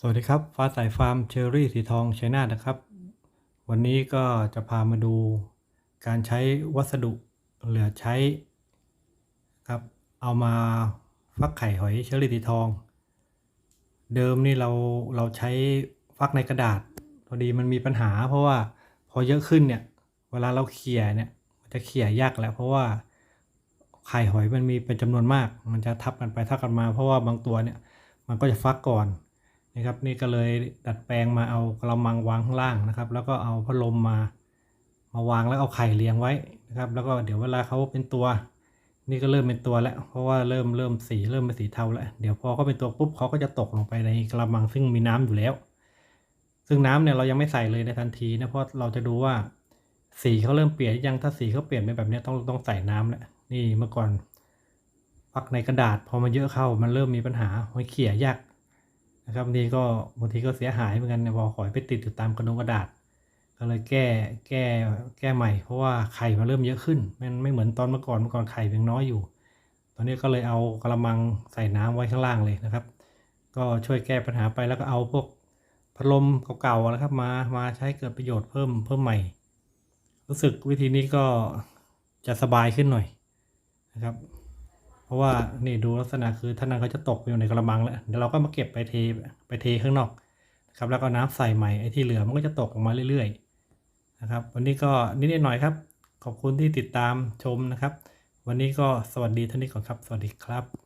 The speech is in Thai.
สวัสดีครับ ฟ้าสายฟาร์มเชอรี่สีทองชัยนาทนะครับ วันนี้ก็จะพามาดูการใช้วัสดุเหลือใช้ครับ เอามาฟักไข่หอยเชอรี่สีทอง เดิมนี่เราเราใช้ฟักในกระดาษ พอดีมันมีปัญหา เพราะว่าพอเยอะขึ้นเนี่ย เวลาเราเขี่ยเนี่ยมันจะเขี่ยยากแล้ว เพราะว่าไข่หอยมันมีเป็นจำนวนมาก มันจะทับกันไปทับกันมา เพราะว่าบางตัวเนี่ยมันก็จะฟักก่อน นะครับนี่ก็เลยดัดแปลงมาเอากระมังวางข้างล่างนะครับ แล้วก็เอาพัดลมมามาวางแล้วเอาไข่เลี้ยงไว้นะครับ แล้วก็เดี๋ยวเวลาเขาเป็นตัว นี่ก็เริ่มเป็นตัวแล้ว เพราะว่าเริ่มเริ่มสีเริ่มเป็นสีเทาแล้วเดี๋ยวพอเขาเป็นตัวปุ๊บเขาก็จะตกลงไปในกระมังซึ่งมีน้ำอยู่แล้ว ซึ่งน้ำเนี่ยเรายังไม่ใส่เลยในทันทีนะเพราะเราจะดูว่าสีเขาเริ่มเปลี่ยนยังถ้าสีเขาเปลี่ยนไปแบบนี้ต้องต้องใส่น้ำแล้วนี่เมื่อก่อนฟักในกระดาษพอมันเยอะเข้ามันเริ่มมีปัญหาหอยเขี่ยยาก นะครับบางทีก็บางทีก็เสียหายเหมือนกันเนี่ยพอหอยไปติดอยู่ตามกระดงกระดาษ ก็เลยแก้แก้แก้ใหม่ เพราะว่าไข่มันเริ่มเยอะขึ้นมันไม่เหมือนตอนเมื่อก่อนเมื่อก่อนไข่ยังน้อยอยู่ ตอนนี้ก็เลยเอากระมังใส่น้ำไว้ข้างล่างเลยนะครับ ก็ช่วยแก้ปัญหาไปแล้วก็เอาพวกพัดลมเก่าๆนะครับมามาใช้เกิดประโยชน์เพิ่มเพิ่มใหม่ รู้สึกวิธีนี้ก็จะสบายขึ้นหน่อยนะครับ เพราะว่านี่ดูลักษณะคือท่านั้นเขาจะตกอยู่ในกระมังแล้วเดี๋ยวเราก็มาเก็บไปเทไปเทข้างนอกนะครับแล้วก็น้ำใส่ใหม่ไอ้ที่เหลือมันก็จะตกออกมาเรื่อยๆนะครับ วันนี้ก็นิดหน่อยครับ ขอบคุณที่ติดตามชมนะครับ วันนี้ก็สวัสดีท่านนี้ก่อนครับ สวัสดีครับ